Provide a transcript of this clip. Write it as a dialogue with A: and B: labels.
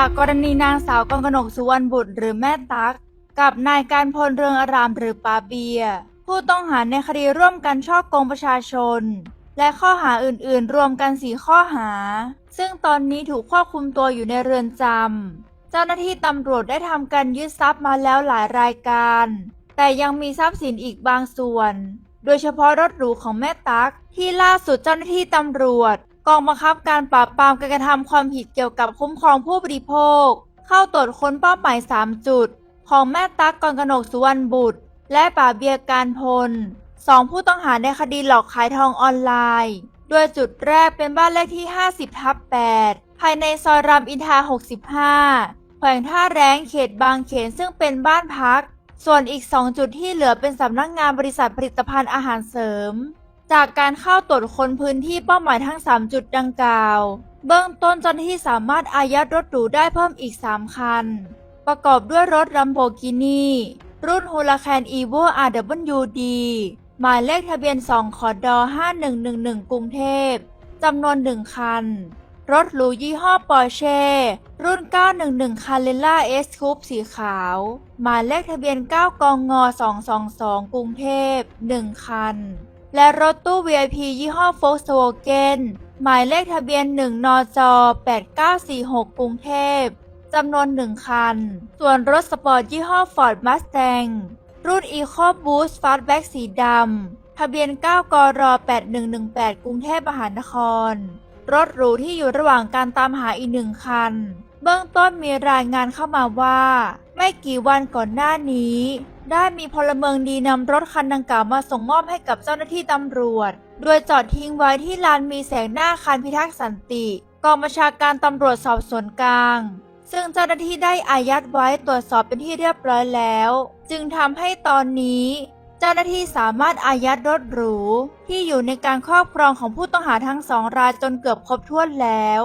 A: จากกรณีนางสาวกองกนกสุวรรณบุตรหรือแม่ตั๊กกับนายการพลเรืองอารามหรือปาเบีย ผู้ต้องหาในคดีร่วมกันช่อโกงประชาชน และข้อหาอื่นๆ รวมกันสีข้อหา ซึ่งตอนนี้ถูกควบคุมตัวอยู่ในเรือนจำเจ้าหน้าที่ตำรวจได้ทำการยึดทรัพย์มาแล้วหลายรายการ แต่ยังมีทรัพย์สินอีกบางส่วน โดยเฉพาะรถหรูของแม่ตั๊กที่ล่าสุดเจ้าหน้าที่ตำรวจ กองบังคับการปราบปรามการกระทำความผิดเกี่ยวกับคุ้มครองผู้บริโภค เข้าตรวจค้นเป้าหมาย 3 จุด ของแม่ตั๊กกองกนกสุวรรณบุตร และป่าเบียร์การพลสองผู้ต้องหาในคดีหลอกขายทองออนไลน์ โดยจุดแรกเป็นบ้านเลขที่ 50 ทับ 8 ภายในซอยรามอินทา 65 แขวงท่าแรงเขตบางเขนซึ่งเป็นบ้านพัก ส่วนอีก 2 จุดที่เหลือเป็นสำนักงานบริษัทผลิตภัณฑ์อาหารเสริม จากการเข้าตรวจค้นพื้นที่เป้าหมายทั้ง 3 จุดดังกล่าว เบื้องต้นเจ้าหน้าที่สามารถอายัดรถหรูได้เพิ่มอีก 3 คัน ประกอบด้วยรถลัมโบกินีรุ่นฮูลาแคนอีโว RWD หมายเลขทะเบียน 2 ขอดอ5111 กรุงเทพจำนวน 1 คัน รถหรูยี่ห้อปอร์เช่ รุ่น 911 คาเลล่าเอสคูปสีขาว หมายเลขทะเบียน 9 กงง222 กรุงเทพ 1 คัน และรถตู้ VIP ยี่ห้อ Volkswagen หมายเลขทะเบียน 1 นจ 8946 กรุงเทพจำนวน1คัน ส่วนรถสปอร์ตยี่ห้อ Ford Mustang รุ่น EcoBoost Fastback สีดำ ทะเบียน 9 กร 8118 กรุงเทพมหานคร รถหรูที่อยู่ระหว่างการตามหาอีกหนึ่งคัน เบื้องต้นมีรายงานเข้ามาว่า ไม่กี่วันก่อนหน้านี้ ได้มีพลเมืองดีนำรถคันดังกล่าวมาส่งมอบให้กับเจ้าหน้าที่ตำรวจ โดยจอดทิ้งไว้ที่ลานมีแสงหน้าคารพิทักษ์สันติกองบัญชาการตำรวจสอบสวนกลาง ซึ่งเจ้าหน้าที่ได้อายัดไว้ตรวจสอบเป็นที่เรียบร้อยแล้ว จึงทำให้ตอนนี้ เจ้าหน้าที่สามารถอายัดรถหรู ที่อยู่ในการครอบครองของผู้ต้องหาทั้งสองรายจนเกือบครบถ้วนแล้ว